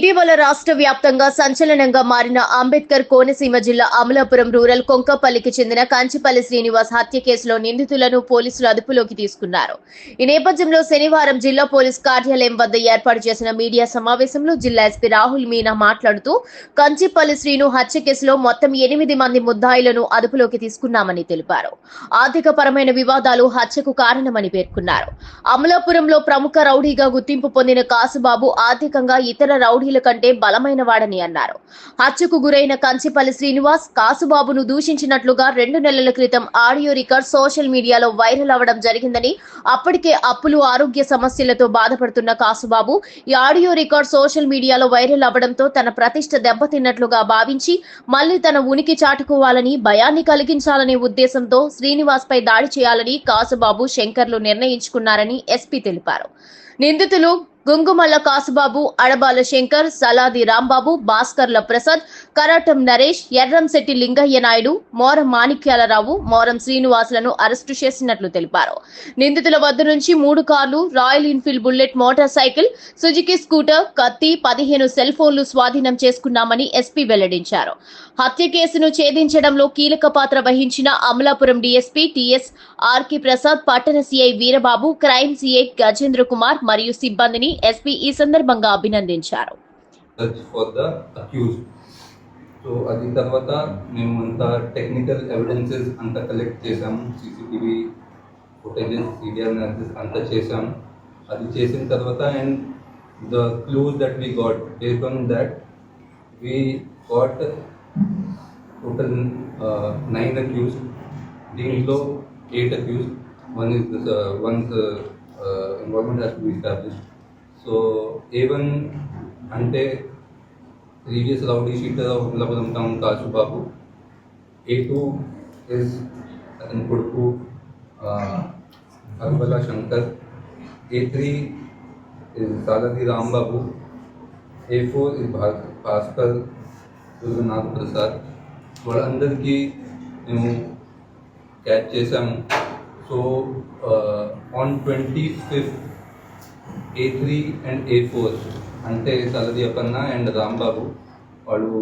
ఇటీవల రాష్ట్ర వ్యాప్తంగా సంచలనంగా మారిన అంబేద్కర్ కోనసీమ జిల్లా అమలాపురం రూరల్ కొంకపల్లికి చెందిన కంచిపల్లి శ్రీనివాస్ హత్య కేసులో నిందితులను పోలీసులు అదుపులోకి తీసుకున్నారు. ఈ నేపథ్యంలో శనివారం జిల్లా పోలీస్ కార్యాలయం వద్ద ఏర్పాటు చేసిన మీడియా సమావేశంలో జిల్లా ఎస్పీ రాహుల్ మీనా మాట్లాడుతూ కంచిపల్లి శ్రీను హత్య కేసులో మొత్తం ఎనిమిది మంది ముద్దాయిలను అదుపులోకి తీసుకున్నామని తెలిపారు. ఆర్థికపరమైన వివాదాలు హత్యకు కారణమని పేర్కొన్నారు. అమలాపురంలో ప్రముఖ రౌడీగా గుర్తింపు పొందిన కాసుబాబు ఆర్థికంగా ఇతర రౌడీ రౌడీల కంటే బలమైన వాడని అన్నారు. హత్యకు గురైన కంచిపల్లి శ్రీనివాస్ కాసుబాబును దూషించినట్లుగా రెండు నెలల క్రితం ఆడియో రికార్డ్ సోషల్ మీడియాలో వైరల్ అవ్వడం జరిగిందని అప్పటికే అప్పులు ఆరోగ్య సమస్యలతో బాధపడుతున్న కాసుబాబు ఈ ఆడియో రికార్డ్ సోషల్ మీడియాలో వైరల్ అవ్వడంతో తన ప్రతిష్ట దెబ్బతిన్నట్లుగా భావించి మళ్ళీ తన ఉనికి చాటుకోవాలని భయాన్ని కలిగించాలనే ఉద్దేశంతో శ్రీనివాస్ పై దాడి చేయాలని కాసుబాబు శంకర్లు నిర్ణయించుకున్నారని ఎస్పీ తెలిపారు. నిందితులు గుంగుమల్ల కాసుబాబు అడబాల శంకర్ సలాది రాంబాబు భాస్కర్ల ప్రసాద్ కరాటం నరేష్ ఎర్రంశెట్టి లింగయ్య నాయుడు మోరం మాణిక్యాలరావు మోరం శ్రీనివాసులను అరెస్టు చేసినట్లు తెలిపారు. నిందితుల వద్ద నుంచి మూడు కార్లు Royal Enfield Bullet motorcycle Suzuki scooter కత్తి పదిహేను సెల్ ఫోన్లు స్వాధీనం చేసుకున్నామని ఎస్పీ వెల్లడించారు. హత్య కేసును ఛేదించడంలో కీలక పాత్ర వహించిన అమలాపురం డీఎస్పీ టిఎస్ ఆర్కి ప్రసాద్ పట్టణ CI Veerababu crime CI Gajendra Kumar మరియు సిబ్బందిని ఎస్పీ ఈ సందర్భంగా అభినందించారు search for the accused so అది తర్వాత మేము అంత టెక్నికల్ ఎవిడెన్సెస్ అంతా కలెక్ట్ చేసాము సీసీటీవీ ఫుటేజెస్ సీడియర్ అనాలిసిస్ అంతా చేసాము అది చేసిన తర్వాత and the clues that we got based on that we got total nine accused దీంట్లో eight accused one is one's involvement has to be establish so A one అంటే previous rowdy sheeter of Amalapuram town Kasubabu A two is అతని కొడుకు Arbala Shankar A three is Saladi Rambabu A four is Bhaskar Nag Prasad వాళ్ళందరికీ మేము catch చేసాము so on twenty fifth A three and A four అంటే సలది Appanna and Rambabu వాళ్ళు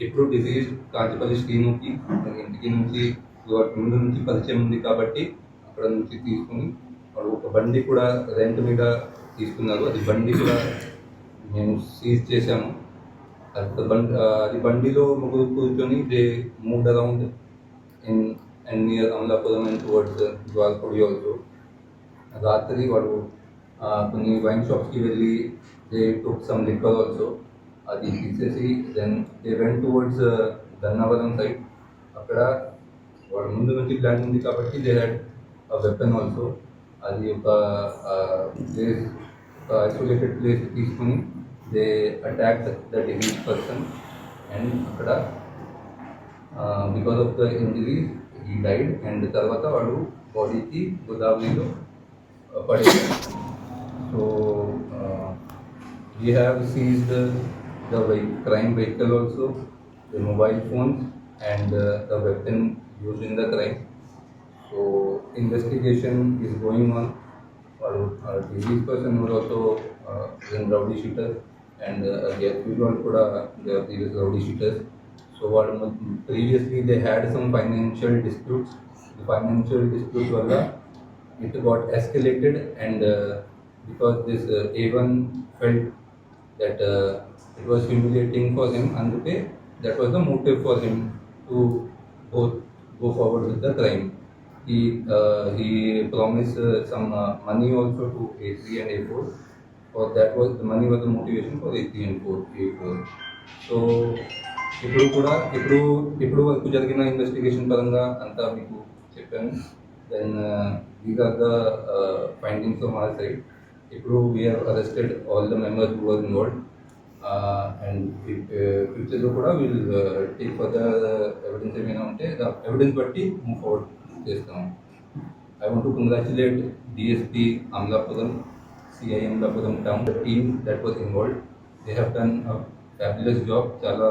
ఎప్పుడు disease కాంతిపల్లి శ్రీనుకి ఇంటికి నుంచి వాటి ముందు నుంచి పరిచయం ఉంది కాబట్టి అక్కడ నుంచి తీసుకుని వాళ్ళు ఒక బండి కూడా రెంట్ మీద తీసుకున్నారు. అది బండి కూడా మేము సీజ్ చేసాము అది బండి అది బండిలో ముగ్గురు కూర్చొని they moved around in and near Amalapuram and towards Dwarapudi also రాత్రి వాడు ఆ, కొన్ని వైన్ షాప్స్కి వెళ్ళి they took some liquor also అది తీసేసి then they went towards Dhannavaram side అక్కడ వాడు ముందు నుంచి ప్లాన్ ఉంది కాబట్టి దే హ్యాడ్ వెపన్ ఆల్సో అది ఒక ప్లేస్ ఒక ఐసోలేటెడ్ ప్లేస్ తీసుకుని they attack the diseased person and అక్కడ because of the injury he died and తర్వాత వాడు బాడీకి గోదావరిలో So uh, we have seized the crime vehicle also, the mobile phones and uh, the weapon used in the crime. So investigation is going on. Our, our person was also uh, in rowdy shooter and uh, the accused one could uh, they are previous rowdy shooters. So what previously they had some financial disputes. The financial dispute wala, it got escalated and uh, because this uh, A1 felt that uh, it was humiliating for him and okay, that was the motive for him to go, go forward with the crime. He, uh, he promised uh, some uh, money also to A3 and A4 or that was the money was the motivation for A3 and 4, A4. So ఇప్పుడు కూడా ఇప్పుడు ఇప్పుడు వరకు జరిగిన investigation పరంగా అంతా మీకు చెప్పాను then these are the findings of our side ఇప్పుడు we have arrested all the members who are involved and ఫ్యూచర్లో కూడా విల్ టేక్ ఫర్దర్ ఎవిడెన్స్ ఏమైనా ఉంటే ఎవిడెన్స్ బట్టి మూవ్ ఫార్వర్డ్ చేస్తాం I want to congratulate DSP Amalapuram CI Amalapuram town the team that was involved they have done fabulous job చాలా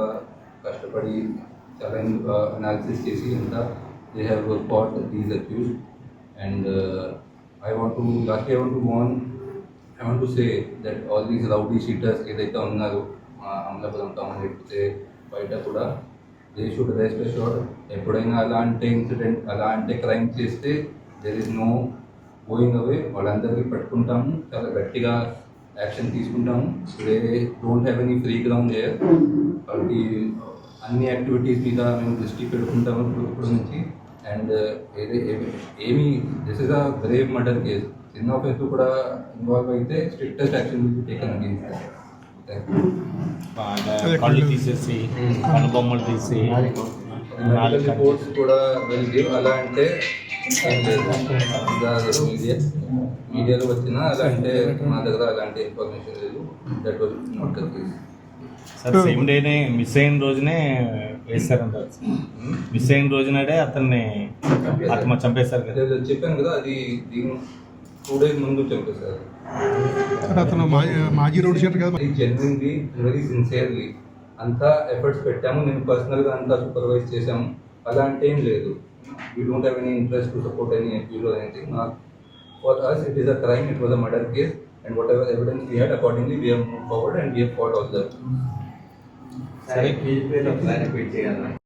కష్టపడి చాలా analysis చేసి అంతా they have caught these accused and I want to last I want to one I want to say that all these rowdy sheeters ఏదైతే ఉన్నారో Amalapuram town లేకపోతే బయట కూడా దే షుడ్ రెస్ట్ అష్యూర్డ్ ఎప్పుడైనా అలాంటి ఇన్సిడెంట్ అలాంటి క్రైమ్ చేస్తే there is no going away వాళ్ళందరికీ పట్టుకుంటాము చాలా గట్టిగా యాక్షన్ తీసుకుంటాము. They don't have any free ground chair వాళ్ళకి అన్ని యాక్టివిటీస్ మీద మేము దృష్టి పెట్టుకుంటాము ఇప్పుడు నుంచి అండ్ ఏది ఏమి- this is a grave murder case చిన్న ఆఫీస్ కూడా ఇన్వాల్వ్ అయితే strictest action will be taken బాగా కళ్ళు తీసేసి కళ్ళు బొమ్మలు తీసి రిపోర్ట్స్ కూడా విల్ గివ్ అలా అంటే మీడియాలో వచ్చినా అలా అంటే మా దగ్గర అలాంటి ఇన్ఫర్మేషన్ లేదు. That was not the case sir same డేనే మిస్ అయిన రోజునే వేస్తారంటారు మిస్ అయిన రోజునాడే అతన్ని ఆత్మ చంపేశారు కదా. చెప్పాను కదా అది దీని టూ డేస్ ముందు చంపేశారు సార్. అతను మాజీ రోడ్ షీటర్ కదా. జెన్యున్లీ వెరీ సిన్సియర్లీ అంతా ఎఫర్ట్స్ పెట్టాము నేను పర్సనల్గా అంతా సూపర్వైజ్ చేశాము. అలా అంటే ఏం లేదు. We don't have any interest to support any or anything for us it is a crime it was a murder case and whatever evidence we had, accordingly we have moved forward and we have fought all the. Sorry,